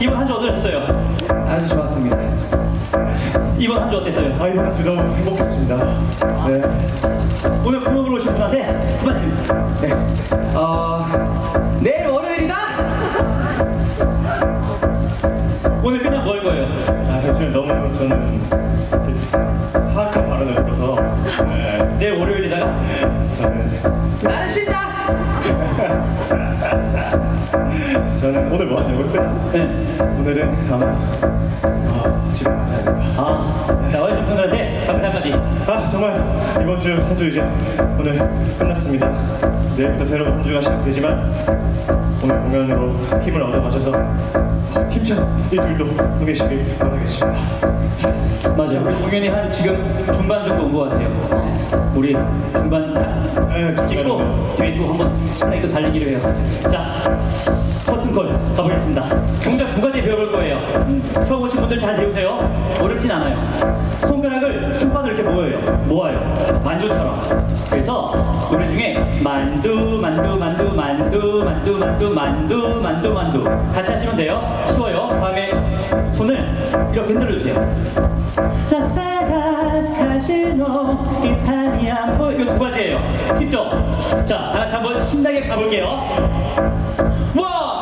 이번 한 주 어떠셨어요? 아주 좋았습니다. 이번 한 주 어땠어요? 아 이번 주 너무 행복했습니다. 네. 오늘 공연을 오신 분한테 한 말씀. 네. 어, 내일 월요일이다. 오늘 그냥 뭐할 거예요? 아 잠시만 너무 저는 이렇게 사악한 발언을 들어서 네. 내일 월요일이다가 저는 나는 쉰다. 저는 오늘 뭐 하냐고 했거든요. 네. 오늘은 아마 아, 집에 가지 않을까. 아, 자, 와주신 분들한테 감사 한마디. 아 정말 이번 주 한 주 이제 오늘 끝났습니다. 내일부터 새로운 한 주가 시작되지만 오늘 공연으로 힘을 얻어가셔서 힘찬 일주일도 보내시길 바라겠습니다. 맞아요. 우리 공연이 한 지금 중반 정도 온 것 같아요. 어, 우리 중반 네, 찍고 또 한번 신나게 또 달리기로 해요. 자, 커튼콜 가보겠습니다. 동작 두 가지 배워볼 거예요. 음, 처음 오신 분들 잘 배우세요. 어렵진 않아요. 손가락을 손바닥을 이렇게 모여요. 모아요. 만두처럼. 그래서 노래 중에 만두, 만두, 만두, 만두, 만두, 만두, 만두, 만두, 만두 같이 하시면 돼요. 쉬워요. 다음에 이렇게 흔들어주세요. 라사가 사시노 이탈리안 뭐 이거 두 가지예요. 쉽죠? 자, 다 같이 한번 신나게 가볼게요. 원,